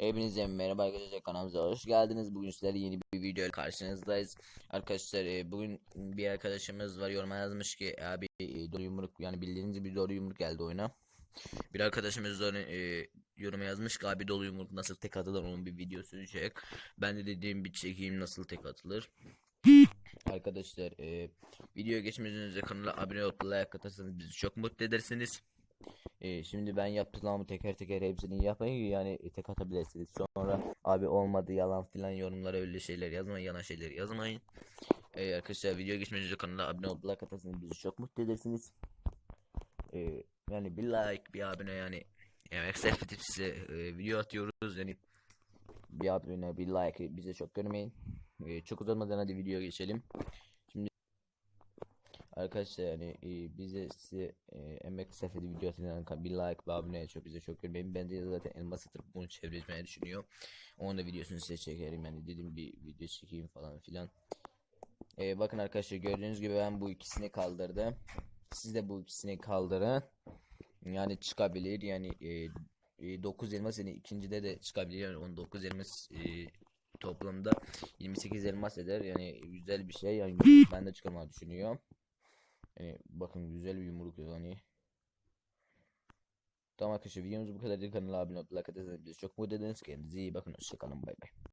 Hepinize merhaba arkadaşlar kanalımıza hoş geldiniz. Bugün sizlerle yeni bir video karşınızdayız. Arkadaşlar e, bugün bir arkadaşımız var yoruma yazmış ki abi e, doğru yumruk yani bildiğiniz gibi doğru yumruk geldi oyuna. Bir arkadaşımız da e, yoruma yazmış ki abi dolu yumruk nasıl tek atılır onun bir videosu çek. Ben de dediğim bir çekeyim nasıl tek atılır. Arkadaşlar e, videoya geçmeden önce kanala abone olup like atarsanız bizi çok mutlu edersiniz. Ee, şimdi ben yaptıklarımı teker teker hepsini yapmayın yani e, tek atabilirsiniz. Sonra abi olmadı yalan filan yorumlara öyle şeyler yazmayın yalan şeyler yazmayın. Ee, arkadaşlar video geçmeden önce kanala abone olup like atarsanız bizi çok mutlu edersiniz. Ee, yani bir like bir abone yani sarf edip size e, video atıyoruz yani bir abone bir like bize çok görmeyin. Ee, çok uzatmadan hadi video geçelim. Arkadaşlar yani e, bize size e, emek sarf edip video atan bir like ve abone çok bize çok görmeyin. Ben de zaten elmas yatırıp bunu çevirmeyi düşünüyor. Onun da videosunu size çekerim yani dedim bir video çekeyim falan filan. E, bakın arkadaşlar gördüğünüz gibi ben bu ikisini kaldırdım. Siz de bu ikisini kaldırın. Yani çıkabilir yani e, 9 elmas yani ikincide de çıkabilir yani 19 elmas e, toplamda 28 elmas eder yani güzel bir şey yani ben de çıkarmayı düşünüyorum. Yani bakın güzel bir yumruk yani. Tamam arkadaşlar videomuz bu kadar. Kanala abone olup like bizi çok mutlu ederiz. Kendinize iyi bakın. Hoşçakalın. Bay bay.